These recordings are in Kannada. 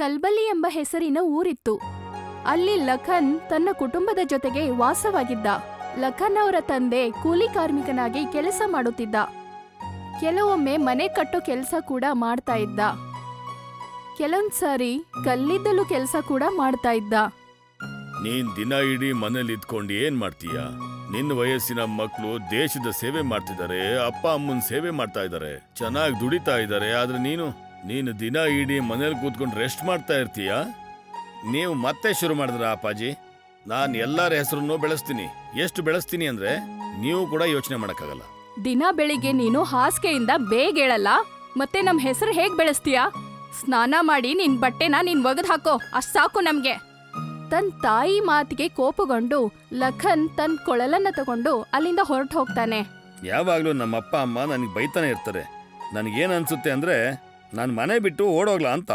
ಕಲ್ಬಲಿ ಎಂಬ ಹೆಸರಿನ ಊರಿತ್ತು. ಅಲ್ಲಿ ಲಖನ್ ತನ್ನ ಕುಟುಂಬದ ಜೊತೆಗೆ ವಾಸವಾಗಿದ್ದ. ಲಖನ್ ಅವರ ತಂದೆ ಕೂಲಿ ಕಾರ್ಮಿಕನಾಗಿ ಕೆಲಸ ಮಾಡುತ್ತಿದ್ದ. ಕೆಲವೊಮ್ಮೆ ಮನೆ ಕಟ್ಟೋ ಕೆಲಸ ಕೂಡ ಮಾಡ್ತಾ ಇದ್ದ. ಕೆಲವೊಂದ್ಸಾರಿ ಕಲ್ಲಿದ್ದಲು ಕೆಲಸ ಕೂಡ ಮಾಡ್ತಾ ಇದ್ದ. ನೀನ್ ದಿನ ಇಡೀ ಮನೇಲಿ ಇದ್ಕೊಂಡು ಏನ್ ಮಾಡ್ತೀಯ? ನಿನ್ನ ವಯಸ್ಸಿನ ಮಕ್ಕಳು ದೇಶದ ಸೇವೆ ಮಾಡ್ತಿದ್ದಾರೆ, ಅಪ್ಪ ಅಮ್ಮನ ಸೇವೆ ಮಾಡ್ತಾ ಇದ್ದಾರೆ, ಚೆನ್ನಾಗಿ ದುಡಿತಾ ಇದ್ದಾರೆ, ಆದ್ರೆ ನೀನು ನೀನು ದಿನ ಇಡೀ ಮನೇಲಿ ಕೂತ್ಕೊಂಡು ರೆಸ್ಟ್ ಮಾಡ್ತಾ ಇರ್ತೀಯ? ನೀವು ಮತ್ತೆ ಶುರು ಮಾಡಿದ್ರ ಅಪ್ಪಾಜಿ? ನಾನು ಎಲ್ಲರ ಹೆಸರನ್ನು ಬೆಳೆಸ್ತೀನಿ. ಎಷ್ಟು ಬೆಳೆಸ್ತೀನಿ ಅಂದ್ರೆ ನೀವು ಕೂಡ ಯೋಚನೆ ಮಾಡಕ್ಕಾಗಲ್ಲ. ದಿನ ಬೆಳಿಗ್ಗೆ ನೀನು ಹಾಸಿಗೆಯಿಂದ ಬೇಗ ಹೇಳಲ್ಲ ಮತ್ತೆ ನಮ್ ಹೆಸರು ಹೇಗ್ ಬೆಳೆಸ್ತೀಯಾ? ಸ್ನಾನ ಮಾಡಿ ನಿನ್ ಬಟ್ಟೆನ ನೀನ್ ಒಗದ್ ಹಾಕೋ ಅಷ್ಟ್ ಸಾಕು ನಮ್ಗೆ. ತನ್ ತಾಯಿ ಮಾತಿಗೆ ಕೋಪಗೊಂಡು ಲಖನ್ ತನ್ ಕೊಳಲನ್ನ ತಗೊಂಡು ಅಲ್ಲಿಂದ ಹೊರಟು ಹೋಗ್ತಾನೆ. ಯಾವಾಗಲೂ ನಮ್ಮ ಅಪ್ಪ ಅಮ್ಮ ನನಗೆ ಬೈತಾನೆ ಇರ್ತಾರೆ. ನನಗೇನು ಅನ್ಸುತ್ತೆ ಅಂದ್ರೆ ನಾನು ಮನೆ ಬಿಟ್ಟು ಓಡೋಗ್ಲಾ ಅಂತ.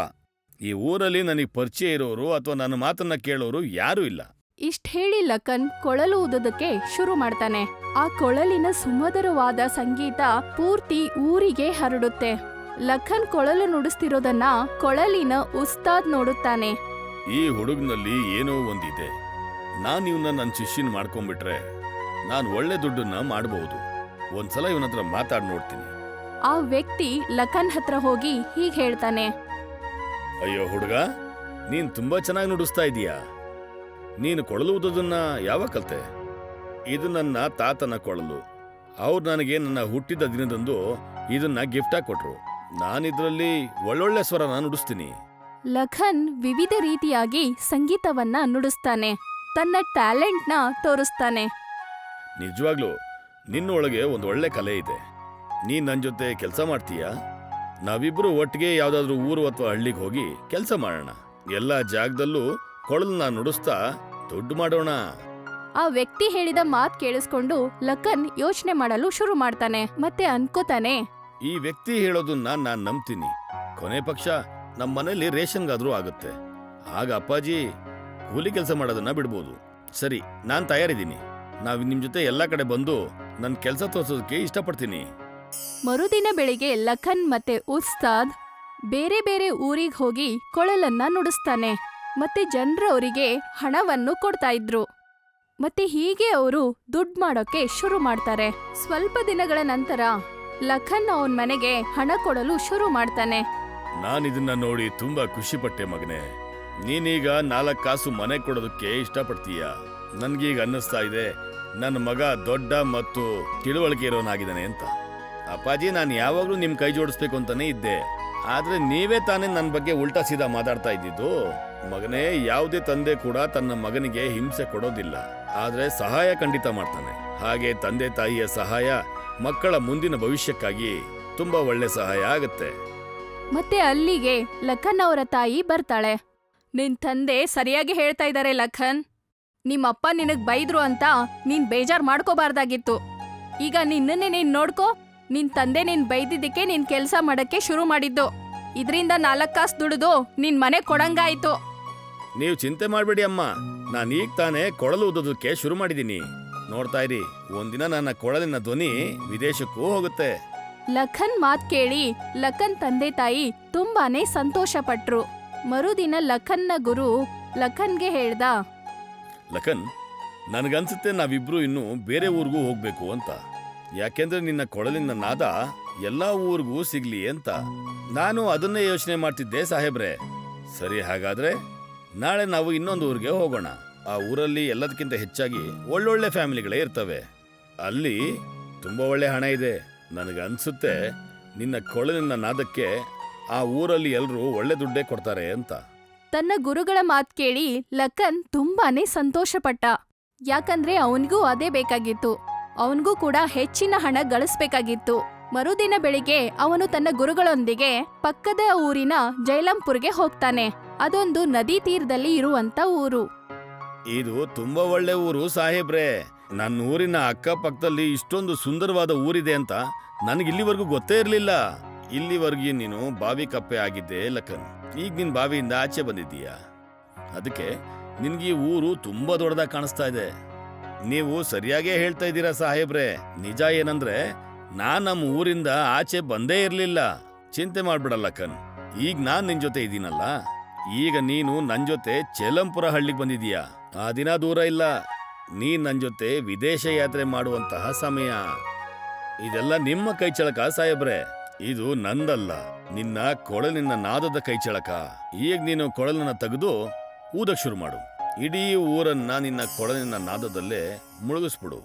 ಈ ಊರಲ್ಲಿ ನನಗೆ ಪರಿಚಯ ಇರೋರು ಅಥವಾ ನನ್ನ ಮಾತನ್ನ ಕೇಳೋರು ಯಾರೂ ಇಲ್ಲ. ಇಷ್ಟ್ ಹೇಳಿ ಲಖನ್ ಕೊಳಲು ಊದೋದಕ್ಕೆ ಶುರು ಮಾಡ್ತಾನೆ. ಆ ಕೊಳಲಿನ ಸುಮಧುರವಾದ ಸಂಗೀತ ಪೂರ್ತಿ ಊರಿಗೆ ಹರಡುತ್ತೆ. ಲಖನ್ ಕೊಳಲು ನುಡಿಸ್ತಿರೋದನ್ನ ಕೊಳಲಿನ ಉಸ್ತಾದ್ ನೋಡುತ್ತಾನೆ. ಈ ಹುಡುಗನಲ್ಲಿ ಏನೋ ಒಂದಿದೆ. ನಾನು ಇವನ್ನ ನನ್ನ ಶಿಷ್ಯನ್ ಮಾಡ್ಕೊಂಡ್ಬಿಟ್ರೆ ನಾನು ಒಳ್ಳೆ ದುಡ್ಡನ್ನ ಮಾಡಬಹುದು ಒಂದ್ಸಲ ಇವನ ಹತ್ರ ಮಾತಾಡಿ ನೋಡ್ತೀನಿ. ಆ ವ್ಯಕ್ತಿ ಲಖನ್ ಹತ್ರ ಹೋಗಿ ಹೀಗ್ ಹೇಳ್ತಾನೆ. ಅಯ್ಯೋ ಹುಡುಗ ನೀನ್ ತುಂಬಾ ಚೆನ್ನಾಗಿ ನುಡಿಸ್ತಾ ಇದೀಯಾ? ನೀನು ಕೊಳಲು ಊದೋದನ್ನ ಯಾವ ಕಲ್ತೆ? ಇದು ನನ್ನ ತಾತನ ಕೊಳಲು. ಅವ್ರು ನನಗೆ ನನ್ನ ಹುಟ್ಟಿದ ದಿನದಂದು ಇದನ್ನ ಗಿಫ್ಟ್ ಆಗಿ ಕೊಟ್ರು. ಇದರಲ್ಲಿ ಒಳ್ಳೊಳ್ಳೆ ಸ್ವರನ ನುಡಿಸ್ತೀನಿ. ಲಖನ್ ವಿವಿಧ ರೀತಿಯಾಗಿ ಸಂಗೀತವನ್ನ ನುಡಿಸ್ತಾನೆ. ತನ್ನ ಟ್ಯಾಲೆಂಟ್ನ ತೋರಿಸ್ತಾನೆ. ನಿಜವಾಗ್ಲೂ ನಿನ್ನೊಳಗೆ ಒಂದು ಒಳ್ಳೆ ಕಲೆ ಇದೆ. ನೀನ್ ನನ್ನ ಜೊತೆ ಕೆಲಸ ಮಾಡ್ತೀಯಾ? ನಾವಿಬ್ರು ಒಟ್ಟಿಗೆ ಯಾವ್ದಾದ್ರೂ ಊರು ಅಥವಾ ಹಳ್ಳಿಗೆ ಹೋಗಿ ಕೆಲಸ ಮಾಡೋಣ. ಎಲ್ಲ ಜಾಗದಲ್ಲೂ ಕೊಳಲ್ನ ನುಡಿಸ್ತಾ ದುಡ್ಡು ಮಾಡೋಣ. ಆ ವ್ಯಕ್ತಿ ಹೇಳಿದ ಮಾತ್ ಕೇಳಿಸ್ಕೊಂಡು ಲಖನ್ ಯೋಚನೆ ಮಾಡಲು ಶುರು ಮಾಡ್ತಾನೆ ಮತ್ತೆ ಅನ್ಕೋತಾನೆ. ಈ ವ್ಯಕ್ತಿ ಹೇಳೋದನ್ನ ನಾನ್ ನಂಬ್ತೀನಿ. ಕೊನೆ ಪಕ್ಷ ನಮ್ಮ ಮನೇಲಿ ರೇಷನ್ಗಾದ್ರೂ ಆಗುತ್ತೆ. ಆಗ ಅಪ್ಪಾಜಿ ಕೂಲಿ ಕೆಲಸ ಮಾಡೋದನ್ನ ಬಿಡ್ಬೋದು. ಸರಿ ನಾನ್ ತಯಾರಿದ್ದೀನಿ. ನಾವ್ ನಿಮ್ ಜೊತೆ ಎಲ್ಲಾ ಕಡೆ ಬಂದು ನನ್ನ ಕೆಲಸ ತೋರ್ಸೋದಕ್ಕೆ ಇಷ್ಟಪಡ್ತೀನಿ. ಮರುದಿನ ಬೆಳಿಗ್ಗೆ ಲಖನ್ ಮತ್ತೆ ಉಸ್ತಾದ್ ಬೇರೆ ಬೇರೆ ಊರಿಗೆ ಹೋಗಿ ಕೊಳಲನ್ನ ನುಡಿಸ್ತಾನೆ. ಮತ್ತೆ ಜನರು ಅವರಿಗೆ ಹಣವನ್ನು ಕೊಡ್ತಾ ಇದ್ರು. ಮತ್ತೆ ಹೀಗೆ ಅವರು ದುಡ್ಡು ಮಾಡೋಕೆ ಶುರು ಮಾಡ್ತಾರೆ. ಸ್ವಲ್ಪ ದಿನಗಳ ನಂತರ ಲಖನ್ ಅವನ ಮನೆಗೆ ಹಣ ಕೊಡಲು ಶುರು ಮಾಡ್ತಾನೆ. ನಾನು ಇದನ್ನ ನೋಡಿ ತುಂಬಾ ಖುಷಿ ಪಟ್ಟೆ ಮಗನೆ. ನೀನೀಗ ನಾಲ್ಕು ಕಾಸು ಮನೆ ಕೊಡೋದಕ್ಕೆ ಇಷ್ಟಪಡ್ತೀಯ? ನನ್ಗೀಗ ಅನ್ನಿಸ್ತಾ ಇದೆ. ನನ್ನ ಮಗ ದೊಡ್ಡ ಮತ್ತು ತಿಳುವಳಿಕೆ ಇರೋನಾಗಿದ್ದಾನೆ ಅಂತ. ಅಪ್ಪಾಜಿ, ನಾನು ಯಾವಾಗ್ಲೂ ನಿಮ್ ಕೈ ಜೋಡಿಸ್ಬೇಕು ಅಂತಾನೆ ಇದ್ದೆ. ಆದ್ರೆ ನೀವೇ ತಾನೇ ನನ್ನ ಬಗ್ಗೆ ಉಲ್ಟಾ ಸೀದಾ ಮಾತಾಡ್ತಾ ಇದ್ದಿದ್ದು. ಮಗನೇ ಯಾವುದೇ ತಂದೆ ಕೂಡ ತನ್ನ ಮಗನಿಗೆ ಹಿಂಸೆ ಕೊಡೋದಿಲ್ಲ. ಆದ್ರೆ ಸಹಾಯ ಖಂಡಿತ ಮಾಡ್ತಾನೆ. ಹಾಗೆ ತಂದೆ ತಾಯಿಯ ಸಹಾಯ ಮಕ್ಕಳ ಮುಂದಿನ ಭವಿಷ್ಯಕ್ಕಾಗಿ ತುಂಬಾ ಒಳ್ಳೆ ಸಹಾಯ ಆಗುತ್ತೆ. ಮತ್ತೆ ಅಲ್ಲಿಗೆ ಲಖನ್ ಅವರ ತಾಯಿ ಬರ್ತಾಳೆ. ನಿನ್ ತಂದೆ ಸರಿಯಾಗಿ ಹೇಳ್ತಾ ಇದ್ದಾರೆ ಲಖನ್. ನಿಮ್ಮಪ್ಪ ನಿನಗ್ ಬೈದ್ರು ಅಂತ ನೀನ್ ಬೇಜಾರ್ ಮಾಡ್ಕೋಬಾರ್ದಾಗಿತ್ತು. ಈಗ ನಿನ್ನನ್ನೇ ನೀನ್ ನೋಡ್ಕೋ ನಿನ್ ತಂದೆ ನಿನ್ ಬೈದಿದ್ದಕ್ಕೆ ನಿನ್ ಕೆಲ್ಸ ಮಾಡಕ್ಕೆ ಶುರು ಮಾಡಿದ್ದು. ಇದರಿಂದ ನಾಲ್ಕು ಕಾಸು ದುಡಿದು ನಿನ್ ಮನೆ ಕೊಡಂಗಾಯ್ತು. ನೀವು ಚಿಂತೆ ಮಾಡಬೇಡಿ ಅಮ್ಮ. ನಾನು ಈಗ ತಾನೇ ಕೊಳಲು ಊದೋದಕ್ಕೆ ಶುರು ಮಾಡಿದ್ದೀನಿ. ನೋಡ್ತಾ ಇರಿ ಒಂದಿನ ನನ್ನ ಕೊಳಲಿನ ಧ್ವನಿ ವಿದೇಶಕ್ಕೂ ಹೋಗುತ್ತೆ. ಲಖನ್ ಮಾತ್ ಕೇಳಿ ಲಖನ್ ತಂದೆ ತಾಯಿ ತುಂಬಾನೇ ಸಂತೋಷ ಪಟ್ರು ಮರುದಿನ ಲಖನ್ನ ಗುರು ಲಖನ್ಗೆ ಹೇಳ್ದ ಲಖನ್ ನನಗನ್ಸುತ್ತೆ ನಾವಿಬ್ರು ಇನ್ನು ಬೇರೆ ಊರಿಗೂ ಹೋಗ್ಬೇಕು ಅಂತ. ಯಾಕೆಂದ್ರೆ ನಿನ್ನ ಕೊಳಲಿನ ನಾದ ಎಲ್ಲಾ ಊರಿಗೂ ಸಿಗ್ಲಿ ಅಂತ. ನಾನು ಅದನ್ನೇ ಯೋಚನೆ ಮಾಡ್ತಿದ್ದೆ ಸಾಹೇಬ್ರೆ. ಸರಿ ಹಾಗಾದ್ರೆ ನಾಳೆ ನಾವು ಇನ್ನೊಂದು ಊರಿಗೆ ಹೋಗೋಣ. ಆ ಊರಲ್ಲಿ ಎಲ್ಲದಕ್ಕಿಂತ ಹೆಚ್ಚಾಗಿ ಒಳ್ಳೊಳ್ಳೆ ಫ್ಯಾಮಿಲಿಗಳೇ ಇರ್ತವೆ. ಅಲ್ಲಿ ತುಂಬಾ ಒಳ್ಳೆ ಹಣ ಇದೆ. ನನಗನ್ಸುತ್ತೆ ನಿನ್ನ ಕೊಳಲಿನ ನಾದಕ್ಕೆ ಆ ಊರಲ್ಲಿ ಎಲ್ಲರೂ ಒಳ್ಳೆ ದುಡ್ಡೇ ಕೊಡ್ತಾರೆ ಅಂತ. ತನ್ನ ಗುರುಗಳ ಮಾತ್ ಕೇಳಿ ಲಖನ್ ತುಂಬಾನೇ ಸಂತೋಷಪಟ್ಟ. ಯಾಕಂದ್ರೆ ಅವನಿಗೂ ಅದೇ ಬೇಕಾಗಿತ್ತು. ಅವನಿಗೂ ಕೂಡ ಹೆಚ್ಚಿನ ಹಣ ಗಳಿಸ್ಬೇಕಾಗಿತ್ತು. ಮರುದಿನ ಬೆಳಿಗ್ಗೆ ಅವನು ತನ್ನ ಗುರುಗಳೊಂದಿಗೆ ಪಕ್ಕದ ಊರಿನ ಜೈಲಂಪುರ್ಗೆ ಹೋಗ್ತಾನೆ. ಅದೊಂದು ನದಿ ತೀರದಲ್ಲಿ ಇರುವಂತ ಊರು. ಇದು ತುಂಬಾ ಒಳ್ಳೆ ಊರು ಸಾಹೇಬ್ರೆ. ನನ್ನ ಊರಿನ ಅಕ್ಕಪಕ್ಕದಲ್ಲಿ ಇಷ್ಟೊಂದು ಸುಂದರವಾದ ಊರಿದೆ ಅಂತ ನನಗೆ ಇಲ್ಲಿವರೆಗೂ ಗೊತ್ತೇ ಇರಲಿಲ್ಲ. ಇಲ್ಲಿವರೆಗೆ ನೀನು ಬಾವಿ ಕಪ್ಪೆ ಆಗಿದ್ದೆ ಲಖನ್. ಈಗ ನಿನ್ ಬಾವಿಯಿಂದ ಆಚೆ ಬಂದಿದ್ದೀಯಾ? ಅದಕ್ಕೆ ನಿನ್ಗೆ ಈ ಊರು ತುಂಬಾ ದೊಡ್ಡದಾಗಿ ಕಾಣಿಸ್ತಾ ಇದೆ. ನೀವು ಸರಿಯಾಗೇ ಹೇಳ್ತಾ ಇದ್ದೀರಾ ಸಾಹೇಬ್ರೆ. ನಿಜ ಏನಂದ್ರೆ, ನಾನ್ ನಮ್ಮ ಊರಿಂದ ಆಚೆ ಬಂದೇ ಇರಲಿಲ್ಲ. ಚಿಂತೆ ಮಾಡ್ಬಿಡಲ್ಲ ಕನ್ ಈಗ ನಾನ್ ನಿನ್ ಜೊತೆ ಇದ್ದೀನಲ್ಲ. ಈಗ ನೀನು ನನ್ ಜೊತೆ ಚೇಲಂಪುರ ಹಳ್ಳಿಗೆ ಬಂದಿದೀಯ ಆ ದಿನ ದೂರ ಇಲ್ಲ. ನೀನ್ ನನ್ ಜೊತೆ ವಿದೇಶ ಯಾತ್ರೆ ಮಾಡುವಂತಹ ಸಮಯ. ಇದೆಲ್ಲ ನಿಮ್ಮ ಕೈಚಳಕ ಸಾಹೇಬ್ರೆ. ಇದು ನಂದಲ್ಲ. ನಿನ್ನ ಕೊಳಲಿನ ನಾದದ ಕೈಚಳಕ ಈಗ ನೀನು ಕೊಳಲನ್ನ ತೆಗೆದು ಊದಕ್ ಶುರು ಮಾಡು. ಇಡೀ ಊರನ್ನ ನಿನ್ನ ಕೊಳಲಿನ ನಾದದಲ್ಲೇ ಮುಳುಗಿಸ್ಬಿಡು.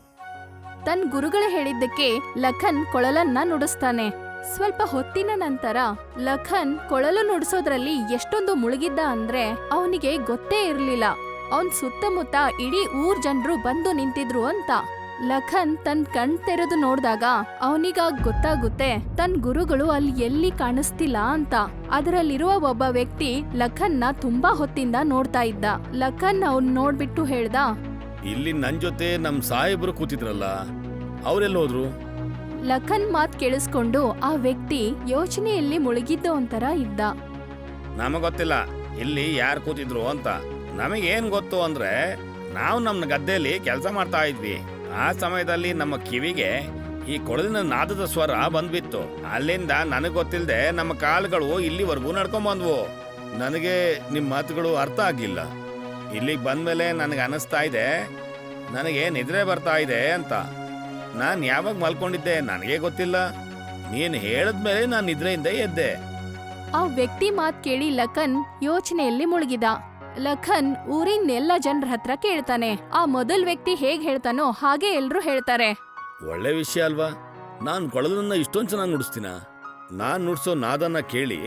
ತನ್ ಗುರುಗಳು ಹೇಳಿದ್ದಕ್ಕೆ ಲಖನ್ ಕೊಳಲನ್ನ ನುಡಿಸ್ತಾನೆ. ಸ್ವಲ್ಪ ಹೊತ್ತಿನ ನಂತರ ಲಖನ್ ಕೊಳಲು ನುಡಿಸೋದ್ರಲ್ಲಿ ಎಷ್ಟೊಂದು ಮುಳುಗಿದ್ದ ಅಂದ್ರೆ ಅವನಿಗೆ ಗೊತ್ತೇ ಇರ್ಲಿಲ್ಲ. ಅವನ್ ಸುತ್ತಮುತ್ತ ಇಡೀ ಊರ್ ಜನರು ಬಂದು ನಿಂತಿದ್ರು ಅಂತ. ಲಖನ್ ತನ್ ಕಣ್ ತೆರೆದು ನೋಡ್ದಾಗ ಅವನಿಗ ಗೊತ್ತಾಗುತ್ತೆ ತನ್ ಗುರುಗಳು ಅಲ್ಲಿ ಎಲ್ಲಿ ಕಾಣಿಸ್ತಿಲ್ಲ ಅಂತ. ಅದರಲ್ಲಿರುವ ಒಬ್ಬ ವ್ಯಕ್ತಿ ಲಖನ್ನ ತುಂಬಾ ಹೊತ್ತಿಂದ ನೋಡ್ತಾ ಇದ್ದ. ಲಖನ್ ಅವ್ನ್ ನೋಡ್ಬಿಟ್ಟು ಹೇಳ್ದ ಇಲ್ಲಿ ನನ್ ಜೊತೆ ನಮ್ ಸಾಹೇಬ್ರು ಕೂತಿದ್ರಲ್ಲ ಅವರೆಲ್ಲ ಹೋದ್ರು ಲಖನ್ ಮಾತ್ ಕೇಳಿಸ್ಕೊಂಡು ಆ ವ್ಯಕ್ತಿ ಯೋಚನೆಯಲ್ಲಿ ಮುಳುಗಿದ್ದ ಒಂಥರ ಇದ್ದ. ನಮಗ್ ಗೊತ್ತಿಲ್ಲ ಇಲ್ಲಿ ಯಾರು ಕೂತಿದ್ರು ಅಂತ. ನಮಗೇನ್ ಗೊತ್ತು ಅಂದ್ರೆ ನಾವು ನಮ್ಮ ಗದ್ದೆಯಲ್ಲಿ ಕೆಲಸ ಮಾಡ್ತಾ ಇದ್ವಿ. ಆ ಸಮಯದಲ್ಲಿ ನಮ್ಮ ಕಿವಿಗೆ ಈ ಕೊಳಲಿನ ನಾದದ ಸ್ವರ ಬಂದ್ಬಿತ್ತು. ಅಲ್ಲಿಂದ ನನಗೆ ಗೊತ್ತಿಲ್ಲದೆ ನಮ್ಮ ಕಾಲುಗಳು ಇಲ್ಲಿವರೆಗೂ ನಡ್ಕೊಂಡ್ ಬಂದ್ವು ನನಗೆ ನಿಮ್ಮ ಮಾತುಗಳು ಅರ್ಥ ಆಗಿಲ್ಲ. ಇಲ್ಲಿಗೆ ಬಂದಮೇಲೆ ನನಗೆ ಅನಿಸ್ತಾ ಇದೆ. ನನಗೆ ನಿದ್ರೆ ಬರ್ತಾ ಇದೆ ಅಂತ. ನಾನು ಯಾವಾಗ ಮಲ್ಕೊಂಡಿದ್ದೆ ನನಗೆ ಗೊತ್ತಿಲ್ಲ. ನೀನು ಹೇಳಿದ್ಮೇಲೆ ನಾನು ನಿದ್ರೆಯಿಂದ ಎದ್ದೆ. ಆ ವ್ಯಕ್ತಿ ಮಾತ್ ಕೇಳಿ ಲಖನ್ ಯೋಚನೆಯಲ್ಲಿ ಮುಳುಗಿದ. ಲಖನ್ ಊರಿನ ಎಲ್ಲ ಜನರ ಹತ್ರ ಕೇಳ್ತಾನೆ. ಆ ಮೊದಲ್ ವ್ಯಕ್ತಿ ಹೇಗ್ ಹೇಳ್ತಾನೋ ಹಾಗೆ ಎಲ್ರು ಹೇಳ್ತಾರೆ. ಒಳ್ಳೆ ವಿಷಯ ಅಲ್ವಾ? ನಾನು ಕೊಳಲನ್ನ ಇಷ್ಟೊಂದು ಚೆನ್ನಾಗಿ ನುಡಿಸ್ತೀನ? ನಾನು ನುಡ್ಸೋ ನಾದನ್ನ ಕೇಳಿ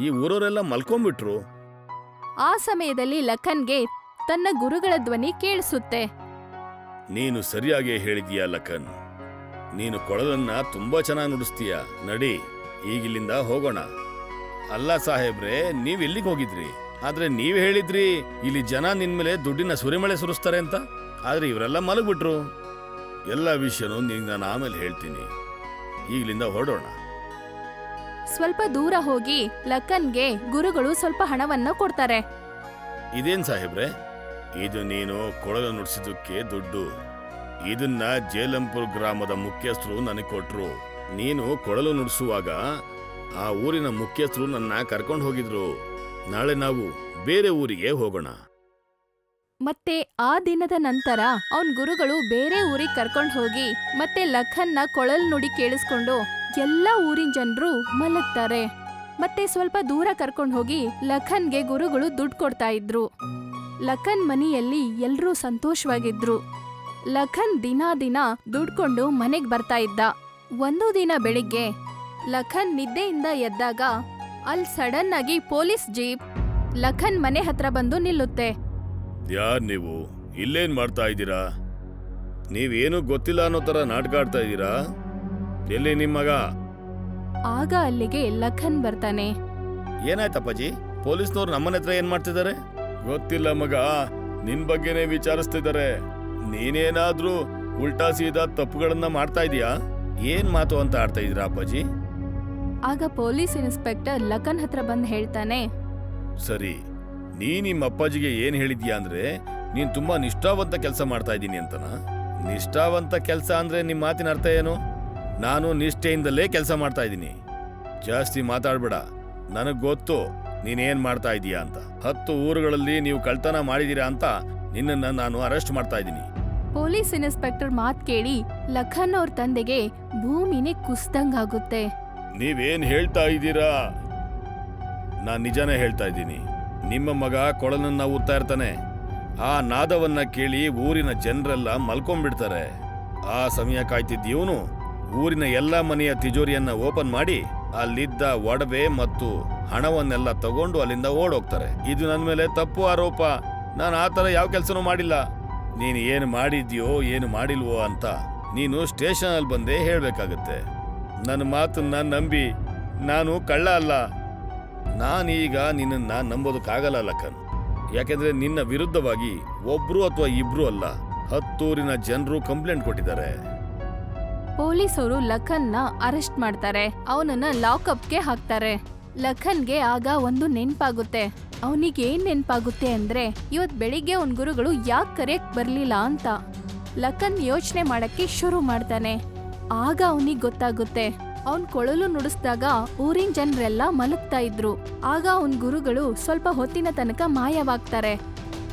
ಈ ಊರವರೆಲ್ಲ ಮಲ್ಕೊಂಡ್ಬಿಟ್ರು ಆ ಸಮಯದಲ್ಲಿ ಲಖನ್ಗೆ ತನ್ನ ಗುರುಗಳ ಧ್ವನಿ ಕೇಳಿಸುತ್ತೆ. ನೀನು ಸರಿಯಾಗಿ ಹೇಳಿದೀಯ ಲಖನ್? ನೀನು ಕೊಳಲನ್ನ ತುಂಬಾ ಚೆನ್ನಾಗಿ ನುಡಿಸ್ತೀಯ? ನಡಿ ಈಗಿಲ್ಲಿಂದ ಹೋಗೋಣ. ಅಲ್ಲ ಸಾಹೇಬ್ರೆ ನೀವ್ ಎಲ್ಲಿಗೆ ಹೋಗಿದ್ರಿ? ಆದ್ರೆ ನೀವ್ ಹೇಳಿದ್ರಿ ಇಲ್ಲಿ ಜನ ನಿನ್ ಮೇಲೆ ದುಡ್ಡಿನ ಸುರಿಮಳೆ ಸುರಿಸ್ತಾರೆ ಅಂತ. ಆದ್ರೆ ಇವರೆಲ್ಲ ಮಲಗ್ಬಿಟ್ರು. ಎಲ್ಲ ವಿಷಯನೂ ನಿಂಗೆ ನಾನು ಆಮೇಲೆ ಹೇಳ್ತೀನಿ. ಈಗಲಿಂದ ಹೊರಡೋಣ. ಸ್ವಲ್ಪ ದೂರ ಹೋಗಿ ಲಕ್ಕನ್ಗೆ ಗುರುಗಳು ಸ್ವಲ್ಪ ಹಣವನ್ನ ಕೊಡ್ತಾರೆ. ಇದೇನ್ ಸಾಹೇಬ್ರೆ? ಇದು ನೀನು ಕೊಳಲು ನುಡಿಸಿದಕ್ಕೆ ದುಡ್ಡು. ಇದನ್ನ ಜೇಲಂಪುರ್ ಗ್ರಾಮದ ಮುಖ್ಯಸ್ಥರು ನನಗೆ ಕೊಟ್ರು. ನೀನು ಕೊಳಲು ನುಡಿಸುವಾಗ ಆ ಊರಿನ ಮುಖ್ಯಸ್ಥರು ನನ್ನ ಕರ್ಕೊಂಡು ಹೋಗಿದ್ರು. ನಾಳೆ ನಾವು ಬೇರೆ ಊರಿಗೆ ಹೋಗೋಣ. ಮತ್ತೆ ಆ ದಿನದ ನಂತರ ಅವನ್ ಗುರುಗಳು ಬೇರೆ ಊರಿಗೆ ಕರ್ಕೊಂಡು ಹೋಗಿ ಮತ್ತೆ ಲಖನ್ನ ಕೊಳಲ್ ನುಡಿ ಕೇಳಿಸ್ಕೊಂಡು ಎಲ್ಲ ಊರಿನ ಜನರು ಮಲಗ್ತಾರೆ. ಮತ್ತೆ ಸ್ವಲ್ಪ ದೂರ ಕರ್ಕೊಂಡು ಹೋಗಿ ಲಖನ್ಗೆ ಗುರುಗಳು ದುಡ್ಡು ಕೊಡ್ತಾ ಇದ್ರು. ಲಖನ್ ಮನೆಯಲ್ಲಿ ಎಲ್ಲರೂ ಸಂತೋಷವಾಗಿದ್ರು. ಲಖನ್ ದಿನ ದಿನ ದುಡ್ಕೊಂಡು ಮನೆಗೆ ಬರ್ತಾ ಇದ್ದ. ಒಂದು ದಿನ ಬೆಳಿಗ್ಗೆ ಲಖನ್ ನಿದ್ದೆಯಿಂದ ಎದ್ದಾಗ ಅಲ್ ಸಡನ್ ಆಗಿ ಪೊಲೀಸ್ ಜೀಪ್ ಲಖನ್ ಮನೆ ಹತ್ರ ಬಂದು ನಿಲ್ಲುತ್ತೆ. ಯಾರ್ ನೀವು? ಇಲ್ಲೇನ್ ಮಾಡ್ತಾ ಇದ್ದೀರಾ? ನೀವೇನು ಗೊತ್ತಿಲ್ಲ ಅನ್ನೋ ತರ ನಾಟಕ ಆಡ್ತಾ ಇದ್ದೀರಾ? ಎಲ್ಲಿ ನಿಮ್ ಮಗ? ಆಗ ಅಲ್ಲಿಗೆ ಲಖನ್ ಬರ್ತಾನೆ. ಏನಾಯ್ತಪ್ಪಾಜಿ? ಪೊಲೀಸ್ನವ್ರು ನಮ್ಮನೆ ಹತ್ರ ಏನ್ ಮಾಡ್ತಿದ್ದಾರೆ? ಗೊತ್ತಿಲ್ಲ ಮಗ ನಿನ್ ಬಗ್ಗೆನೇ ವಿಚಾರಿಸ್ತಿದ್ದಾರೆ. ನೀನೇನಾದ್ರೂ ಉಲ್ಟಾ ಸೀದಾ ತಪ್ಪುಗಳನ್ನ ಮಾಡ್ತಾ ಇದೀಯಾ? ಏನ್ ಮಾತು ಅಂತ ಆಡ್ತಾ ಇದ್ದೀರಾ ಅಪ್ಪಾಜಿ? ಆಗ ಪೊಲೀಸ್ ಇನ್ಸ್ಪೆಕ್ಟರ್ ಲಖನ್ ಹತ್ರ ಬಂದು ಹೇಳ್ತಾನೆ. ಸರಿ ನೀ ನಿಮ್ಮ ಅಪ್ಪಾಜಿಗೆ ಏನ್ ಹೇಳಿದ್ಯಾ ಅಂದ್ರೆ ನೀನ್ ತುಂಬಾ ನಿಷ್ಠಾವಂತ ಕೆಲಸ ಮಾಡ್ತಾ ಇದ್ದೀನಿ ಅಂತನ? ನಿಷ್ಠಾವಂತ ಕೆಲಸ ಅಂದ್ರೆ ನಿಮ್ ಮಾತಿನ ಅರ್ಥ ಏನು? ನಾನು ನಿಷ್ಠೆಯಿಂದಲೇ ಕೆಲಸ ಮಾಡ್ತಾ ಇದ್ದೀನಿ. ಜಾಸ್ತಿ ಮಾತಾಡ್ಬೇಡ. ನನಗ್ ಗೊತ್ತು ನೀನೇನ್ ಮಾಡ್ತಾ ಇದೀಯಾ ಅಂತ. ಹತ್ತು ಊರುಗಳಲ್ಲಿ ನೀವು ಕಳ್ತನ ಮಾಡಿದೀರಾ ಅಂತ ನಿನ್ನನ್ನ ನಾನು ಅರೆಸ್ಟ್ ಮಾಡ್ತಾ ಇದ್ದೀನಿ. ಪೊಲೀಸ್ ಇನ್ಸ್ಪೆಕ್ಟರ್ ಮಾತ್ ಕೇಳಿ ಲಖನ್ ಅವ್ರ ತಂದೆಗೆ ಭೂಮಿನೇ ಕುಸ್ದಂಗಾಗುತ್ತೆ. ನೀವೇನ್ ಹೇಳ್ತಾ ಇದ್ದೀರಾ? ನಾನು ನಿಜಾನೇ ಹೇಳ್ತಾ ಇದ್ದೀನಿ. ನಿಮ್ಮ ಮಗ ಕೊಳಲನ್ನ ಊದ್ತಾ ಇರ್ತಾನೆ. ಆ ನಾದವನ್ನ ಕೇಳಿ ಊರಿನ ಜನರೆಲ್ಲ ಮಲ್ಕೊಂಡ್ಬಿಡ್ತಾರೆ. ಆ ಸಮಯ ಕಾಯ್ತಿದ್ದೀವನು ಊರಿನ ಎಲ್ಲ ಮನೆಯ ತಿಜೋರಿಯನ್ನ ಓಪನ್ ಮಾಡಿ ಅಲ್ಲಿದ್ದ ಒಡವೆ ಮತ್ತು ಹಣವನ್ನೆಲ್ಲ ತಗೊಂಡು ಅಲ್ಲಿಂದ ಓಡೋಗ್ತಾರೆ. ಇದು ನನ್ನ ಮೇಲೆ ತಪ್ಪು ಆರೋಪ. ನಾನು ಆ ಥರ ಯಾವ ಕೆಲಸನೂ ಮಾಡಿಲ್ಲ. ನೀನು ಏನು ಮಾಡಿದ್ಯೋ, ಏನು ಮಾಡಿಲ್ವೋ ಅಂತ ನೀನು ಸ್ಟೇಷನಲ್ಲಿ ಬಂದೇ ಹೇಳಬೇಕಾಗತ್ತೆ. ನನ್ನ ಮಾತನ್ನ ನಂಬಿ, ನಾನು ಕಳ್ಳ ಅಲ್ಲ. ನಾನೀಗ ನಿನ್ನನ್ನ ನಂಬೋದಕ್ಕಾಗಲ್ಲ ಲಖನ್. ಯಾಕೆಂದ್ರೆ ನಿನ್ನ ವಿರುದ್ಧವಾಗಿ ಒಬ್ರು ಅಥವಾ ಇಬ್ರು ಅಲ್ಲ, ಹತ್ತೂರಿನ ಜನರು ಕಂಪ್ಲೇಂಟ್ ಕೊಟ್ಟಿದ್ದಾರೆ. ಪೊಲೀಸರು ಲಖನ್ನ ಅರೆಸ್ಟ್ ಮಾಡ್ತಾರೆ, ಅವನನ್ನ ಲಾಕಪ್ಗೆ ಹಾಕ್ತಾರೆ. ಲಖನ್ಗೆ ಆಗ ಒಂದು ನೆನ್ಪಾಗುತ್ತೆ. ಅವನಿಗೆ ಏನ್ ನೆನ್ಪಾಗುತ್ತೆ ಅಂದ್ರೆ, ಇವತ್ ಬೆಳಿಗ್ಗೆ ಅವನ್ ಗುರುಗಳು ಯಾಕೆ ಕರೆಯಕ್ ಬರ್ಲಿಲ್ಲ ಅಂತ. ಲಖನ್ ಯೋಚನೆ ಮಾಡಕ್ಕೆ ಶುರು ಮಾಡ್ತಾನೆ. ಆಗ ಅವನಿಗೆ ಗೊತ್ತಾಗುತ್ತೆ. ಅವನ್ ಕೊಳಲು ನುಡಿಸ್ದಾಗ ಊರಿನ ಜನರೆಲ್ಲ ಮಲಗ್ತಾ ಇದ್ರು. ಆಗ ಅವನ್ ಗುರುಗಳು ಸ್ವಲ್ಪ ಹೊತ್ತಿನ ತನಕ ಮಾಯವಾಗ್ತಾರೆ.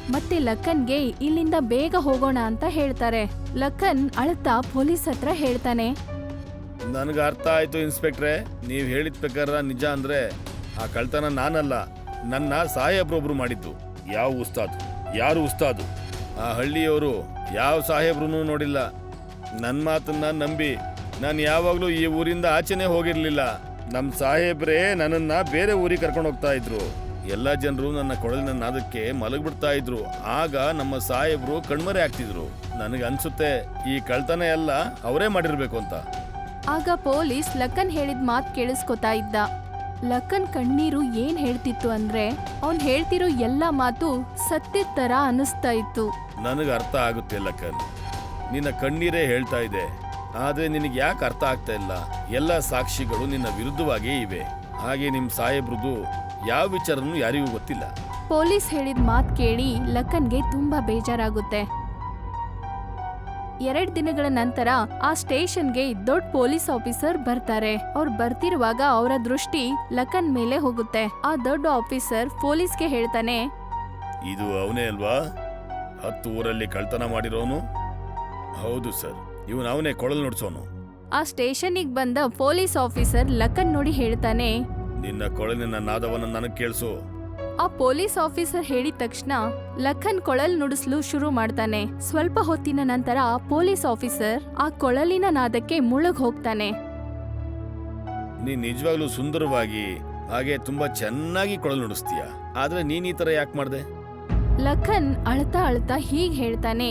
ಮತ್ತೆ ಲಕ್ಕನ್ಗೆ ಇಲ್ಲಿಂದ ಬೇಗ ಹೋಗೋಣ ಅಂತ ಹೇಳ್ತಾರೆ. ಲಕ್ಕನ್ ಅಳ್ತಾ ಪೊಲೀಸ್ ಹತ್ರ ಹೇಳ್ತಾನೆ. ನನಗೆ ಅರ್ಥ ಆಯ್ತು ಇನ್ಸ್ಪೆಕ್ಟ್ರೆ. ನೀವು ಹೇಳಿದ ಪ್ರಕಾರ ನಿಜ ಅಂದ್ರೆ ಆ ಕಳ್ತನ ನಾನಲ್ಲ. ನನ್ನ ಸಾಹೇಬ್ರೊಬ್ರು ಮಾಡಿದ್ದು. ಯಾವ ಉಸ್ತಾದ್? ಯಾರು ಉಸ್ತಾದು? ಆ ಹಳ್ಳಿಯವರು ಯಾವ ಸಾಹೇಬ್ರು ನೋಡಿಲ್ಲ. ನನ್ನ ಮಾತನ್ನ ನಂಬಿ ನಾನು ಯಾವಾಗಲೂ ಈ ಊರಿಂದ ಆಚೆನೆ ಹೋಗಿರಲಿಲ್ಲ. ನಮ್ಮ ಸಾಹೇಬ್ರೇ ನನ್ನನ್ನು ಬೇರೆ ಊರಿಗೆ ಕರ್ಕೊಂಡು ಹೋಗ್ತಾ ಇದ್ರು. ಎಲ್ಲ ಜನರು ನನ್ನ ಕೊಳಲಿನ ನಾದಕ್ಕೆ ಮಲಗಿಬಿಡ್ತಾ ಇದ್ರು. ಆಗ ನಮ್ಮ ಸಾಹೇಬ್ರು ಕಣ್ಮರೆ ಆಗ್ತಿದ್ರು. ನನಗೆ ಅನ್ಸುತ್ತೆ ಈ ಕಳ್ತನ ಎಲ್ಲ ಅವರೇ ಮಾಡಿರ್ಬೇಕು ಅಂತ. ಆಗ ಪೊಲೀಸ್ ಲಕ್ಕನ್ ಹೇಳಿದ ಮಾತ್ ಕೇಳಿಸ್ಕೊತಾ ಇದ್ದ. ಲಕ್ಕನ್ ಕಣ್ಣೀರು ಏನ್ ಹೇಳ್ತಿತ್ತು ಅಂದ್ರೆ ಅವ್ನ್ ಹೇಳ್ತಿರೋ ಎಲ್ಲ ಮಾತು ಸತ್ಯದ ತರ ಅನಿಸ್ತಾ ಇತ್ತು. ನನಗೆ ಅರ್ಥ ಆಗುತ್ತೆ ಲಕ್ಕನ್ ನಿನ್ನ ಕಣ್ಣೀರೇ ಹೇಳ್ತಾ ಇದೆ. ಆದ್ರೆ ನಿನಗೆ ಯಾಕೆ ಅರ್ಥ ಆಗ್ತಾ ಇಲ್ಲ? ಎಲ್ಲ ಸಾಕ್ಷಿಗಳು ನಿನ್ನ ವಿರುದ್ಧವಾಗಿಯೇ ಇವೆ. ಹಾಗೆ ನಿಮ್ಮ ಸಾಹೇಬ್ರದು ಯಾವ ವಿಚಾರನೂ ಯಾರಿಗೂ ಗೊತ್ತಿಲ್ಲ. ಪೊಲೀಸ್ ಹೇಳಿದ ಮಾತ್ ಕೇಳಿ ಲಖನ್ಗೆ ತುಂಬಾ ಬೇಜಾರಾಗುತ್ತೆ. ಎರಡ್ ದಿನಗಳ ನಂತರ ಆ ಸ್ಟೇಷನ್ಗೆ ದೊಡ್ಡ ಪೊಲೀಸ್ ಆಫೀಸರ್ ಬರ್ತಾರೆ. ಅವ್ರು ಬರ್ತಿರುವಾಗ ಅವರ ದೃಷ್ಟಿ ಲಕ್ಕನ್ ಮೇಲೆ ಹೋಗುತ್ತೆ. ಆ ದೊಡ್ಡ ಆಫೀಸರ್ ಪೊಲೀಸ್ಗೆ ಹೇಳ್ತಾನೆ ಇದು ಅವನೇ ಅಲ್ವಾ? ಹತ್ತು ಊರಲ್ಲಿ ಕಳ್ತನ ಮಾಡಿರೋನು? ಹೌದು ಸರ್. ಇವನು ಅವನೇ ಕೊಳಲ್ ನುಡ್ಸೋನು. ಆ ಸ್ಟೇಷನ್ನಿಗೆ ಬಂದ ಪೊಲೀಸ್ ಆಫೀಸರ್ ಲಖನ್ ನೋಡಿ ಹೇಳ್ತಾನೆ ನಿನ್ನ ಕೊಳಲಿನ ನಾದವನ್ನು ನನಗೆ ಕೇಳಿಸು. ಆ ಪೊಲೀಸ್ ಆಫೀಸರ್ ಹೇಳಿದ ತಕ್ಷಣ ಲಖನ್ ಕೊಳಲ್ ನುಡಿಸಲು ಶುರು ಮಾಡ್ತಾನೆ. ಸ್ವಲ್ಪ ಹೊತ್ತಿನ ನಂತರ ಆ ಪೊಲೀಸ್ ಆಫೀಸರ್ ಆ ಕೊಳಲಿನ ನಾದಕ್ಕೆ ಮುಳುಗ್ ಹೋಗ್ತಾನೆ. ನೀನ್ ನಿಜವಾಗ್ಲೂ ಸುಂದರವಾಗಿ ಹಾಗೆ ತುಂಬಾ ಚೆನ್ನಾಗಿ ಕೊಳಲ್ ನುಡಿಸ್ತೀಯ? ಆದ್ರೆ ನೀನ್ ಈ ತರ ಯಾಕೆ ಮಾಡ್ದೆ? ಲಖನ್ ಅಳ್ತಾ ಅಳ್ತಾ ಹೀಗ್ ಹೇಳ್ತಾನೆ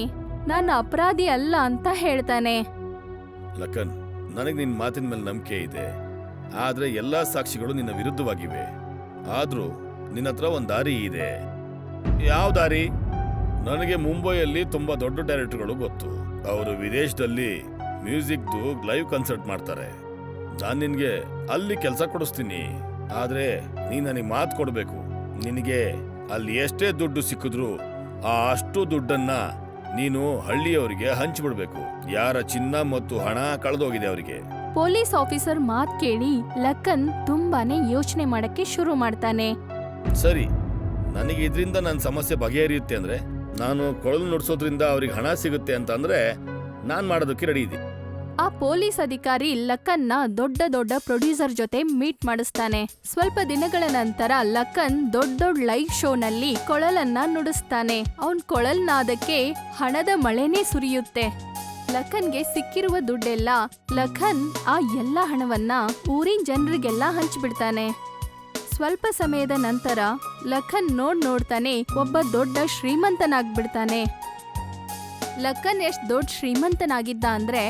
ನಾನು ಅಪರಾಧಿ ಅಲ್ಲ ಅಂತ ಹೇಳ್ತಾನೆ. ಲಖನ್, ನನಗೆ ನಿನ್ನ ಮಾತಿನ ಮೇಲೆ ನಂಬಿಕೆ ಇದೆ. ಆದ್ರೆ ಎಲ್ಲಾ ಸಾಕ್ಷಿಗಳು ನಿನ್ನ ವಿರುದ್ಧವಾಗಿವೆ. ಆದ್ರೂ ನಿನ್ನ ಹತ್ರ ಒಂದ್ ದಾರಿ ಇದೆ. ಯಾವ ದಾರಿ? ನನಗೆ ಮುಂಬೈಯಲ್ಲಿ ತುಂಬಾ ದೊಡ್ಡ ಡೈರೆಕ್ಟರ್ಗಳು ಗೊತ್ತು. ಅವರು ವಿದೇಶದಲ್ಲಿ ಮ್ಯೂಸಿಕ್ದು ಲೈವ್ ಕನ್ಸರ್ಟ್ ಮಾಡ್ತಾರೆ. ನಾನು ನಿನ್ಗೆ ಅಲ್ಲಿ ಕೆಲಸ ಕೊಡಿಸ್ತೀನಿ. ಆದ್ರೆ ನೀನು ನನಗೆ ಮಾತು ಕೊಡಬೇಕು. ನಿನಗೆ ಅಲ್ಲಿ ಎಷ್ಟೇ ದುಡ್ಡು ಸಿಕ್ಕಿದ್ರು ಆ ಅಷ್ಟು ದುಡ್ಡನ್ನ ನೀನು ಹಳ್ಳಿಯವರಿಗೆ ಹಂಚಿಬಿಡ್ಬೇಕು ಯಾರ ಚಿನ್ನ ಮತ್ತು ಹಣ ಕಳೆದೋಗಿದೆ ಅವರಿಗೆ. ಪೊಲೀಸ್ ಆಫೀಸರ್ ಮಾತ್ ಕೇಳಿ ಲಕ್ಕನ್ ತುಂಬಾನೇ ಯೋಚನೆ ಮಾಡಕ್ಕೆ ಶುರು ಮಾಡ್ತಾನೆ. ಸರಿ ನನಗೆ ಇದರಿಂದ ನನ್ನ ಸಮಸ್ಯೆ ಬಗೆಹರಿಯುತ್ತೆ ಅಂದ್ರೆ ನಾನು ಕೊಳಲು ನುಡಿಸೋದ್ರಿಂದ ಅವ್ರಿಗೆ ಹಣ ಸಿಗುತ್ತೆ ಅಂತ ಅಂದ್ರೆ ನಾನ್ ಮಾಡೋದಕ್ಕೆ ರೆಡಿ ಇದೆ ಆ ಪೊಲೀಸ್ ಅಧಿಕಾರಿ ಲಕ್ಕನ್ನ ದೊಡ್ಡ ದೊಡ್ಡ ಪ್ರೊಡ್ಯೂಸರ್ ಜೊತೆ ಮೀಟ್ ಮಾಡಿಸ್ತಾನೆ. ಸ್ವಲ್ಪ ದಿನಗಳ ನಂತರ ಲಕ್ಕನ್ ದೊಡ್ಡ ದೊಡ್ಡ ಲೈವ್ ಶೋನಲ್ಲಿ ಕೊಳಲನ್ನ ನುಡಿಸ್ತಾನೆ. ಅವನ್ ಕೊಳಲ್ನಾದಕ್ಕೆ ಹಣದ ಮಳೆನೇ ಸುರಿಯುತ್ತೆ. ಲಖನ್ಗೆ ಸಿಕ್ಕಿರುವ ದುಡ್ಡೆಲ್ಲ ಲಖನ್ ಆ ಎಲ್ಲ ಹಣವನ್ನ ಊರಿನ ಜನರಿಗೆಲ್ಲ ಹಂಚಿಬಿಡ್ತಾನೆ. ಸ್ವಲ್ಪ ಸಮಯದ ನಂತರ ಲಖನ್ ನೋಡ್ ನೋಡ್ತಾನೆ ಒಬ್ಬ ದೊಡ್ಡ ಶ್ರೀಮಂತನಾಗ್ಬಿಡ್ತಾನೆ. ಲಖನ್ ಎಷ್ಟು ದೊಡ್ಡ ಶ್ರೀಮಂತನಾಗಿದ್ದ ಅಂದ್ರೆ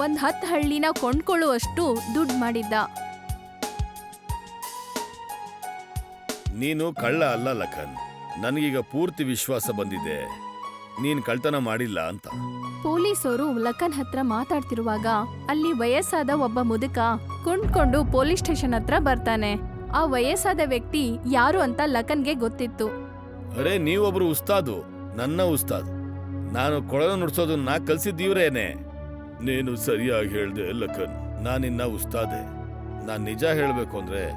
ಒಂದ್ ಹತ್ತು ಹಳ್ಳಿನ ಕೊಂಡ್ಕೊಳ್ಳುವಷ್ಟು ದುಡ್ಡು ಮಾಡಿದ್ದ. ನೀನು ಕಳ್ಳ ಅಲ್ಲ ಲಖನ್. ನನಗೀಗ ಪೂರ್ತಿ ವಿಶ್ವಾಸ ಬಂದಿದೆ. ನೀನ್ ಕಳ್ತನ ಮಾಡಿಲ್ಲ ಅಂತ. ಪೊಲೀಸರು ಲಖನ್ ಹತ್ರ ಮಾತಾಡ್ತಿರುವಾಗ ಅಲ್ಲಿ ವಯಸ್ಸಾದ ಒಬ್ಬ ಮುದುಕ ಕುಂಡ್ಕೊಂಡು ಪೊಲೀಸ್ ಸ್ಟೇಷನ್ ಹತ್ರ ಬರ್ತಾನೆ. ಆ ವಯಸ್ಸಾದ ವ್ಯಕ್ತಿ ಯಾರು ಅಂತ ಲಖನ್ಗೆ ಗೊತ್ತಿತ್ತು. ಅರೆ ನೀವೊಬ್ರು ಉಸ್ತಾದು. ನನ್ನ ಉಸ್ತಾದ್. ನಾನು ಕೊಳಲು ನುಡ್ಸೋದನ್ನ ಕಲ್ಸಿದ್ದೀವ್ರೇನೆ. ನೀನು ಸರಿಯಾಗಿ ಹೇಳ್ದೆ ಲಖನ್ ನಾನಿನ್ನ ಉಸ್ತಾದೆ. ನಾನು ನಿಜ ಹೇಳಬೇಕು ಅಂದ್ರೆ,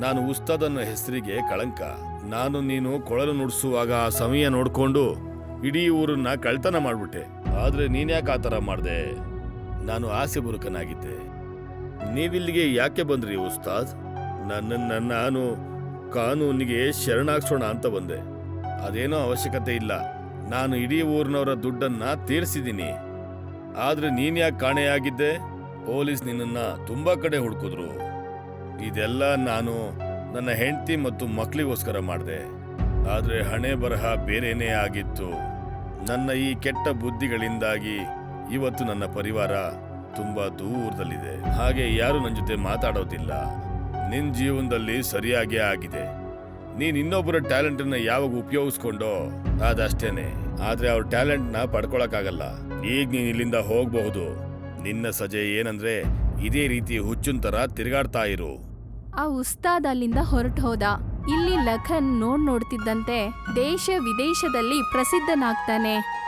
ನಾನು ಉಸ್ತಾದ್ ಅನ್ನೋ ಹೆಸರಿಗೆ ಕಳಂಕ. ನಾನು ನೀನು ಕೊಳಲು ನುಡಿಸುವಾಗ ಆ ಸಮಯ ನೋಡಿಕೊಂಡು ಇಡೀ ಊರನ್ನ ಕಳ್ತನ ಮಾಡ್ಬಿಟ್ಟೆ. ಆದ್ರೆ ನೀನ್ಯಾಕೆ ಆ ಥರ ಮಾಡಿದೆ? ನಾನು ಆಸೆ ಬುರುಕನಾಗಿದ್ದೆ. ನೀವಿಲ್ಲಿಗೆ ಯಾಕೆ ಬಂದ್ರಿ ಉಸ್ತಾದ್? ನನ್ನನ್ನ ನಾನು ಕಾನೂನಿಗೆ ಶರಣಾಗ್ಸೋಣ ಅಂತ ಬಂದೆ. ಅದೇನೋ ಅವಶ್ಯಕತೆ ಇಲ್ಲ. ನಾನು ಇಡೀ ಊರಿನವರ ದುಡ್ಡನ್ನ ತೀರಿಸಿದ್ದೀನಿ. ಆದ್ರೆ ನೀನ್ ಯಾಕೆ ಕಾಣೆಯಾಗಿದ್ದೆ ಪೊಲೀಸ್ ನಿನ್ನನ್ನ ತುಂಬಾ ಕಡೆ ಹುಡುಕಿದ್ರು. ಇದೆಲ್ಲ ನಾನು ನನ್ನ ಹೆಂಡತಿ ಮತ್ತು ಮಕ್ಕಳಿಗೋಸ್ಕರ ಮಾಡಿದೆ. ಆದ್ರೆ ಹಣೆ ಬರಹ ಬೇರೆನೇ ಆಗಿತ್ತು. ನನ್ನ ಈ ಕೆಟ್ಟ ಬುದ್ಧಿಗಳಿಂದಾಗಿ ಇವತ್ತು ನನ್ನ ಪರಿವಾರ ತುಂಬಾ ದೂರದಲ್ಲಿದೆ. ಹಾಗೆ ಯಾರು ನನ್ನ ಜೊತೆ ಮಾತಾಡೋದಿಲ್ಲ. ನಿನ್ ಜೀವನದಲ್ಲಿ ಸರಿಯಾಗೇ ಆಗಿದೆ. ನೀನ್ ಇನ್ನೊಬ್ಬರ ಟ್ಯಾಲೆಂಟ್ ಅನ್ನ ಯಾವಾಗ ಉಪಯೋಗಿಸ್ಕೊಂಡೋ, ಅದಷ್ಟೇನೆ. ಆದ್ರೆ ಅವ್ರ ಟ್ಯಾಲೆಂಟ್ನ ಪಡ್ಕೊಳಕ್ಕಾಗಲ್ಲ. ಈಗ ನೀನ್ ಇಲ್ಲಿಂದ ಹೋಗ್ಬಹುದು. ನಿನ್ನ ಸಜೆ ಏನಂದ್ರೆ ಇದೇ ರೀತಿ ಹುಚ್ಚುನ್ ತರ ತಿರುಗಾಡ್ತಾ ಇರು. ಆ ಉಸ್ತಾದ್ ಅಲ್ಲಿಂದ ಹೊರಟು ಹೋದ. ಇಲ್ಲಿ ಲಖನ್ ನೋಡ್ ನೋಡ್ತಿದ್ದಂತೆ ದೇಶ ವಿದೇಶದಲ್ಲಿ ಪ್ರಸಿದ್ಧನಾಗ್ತಾನೆ.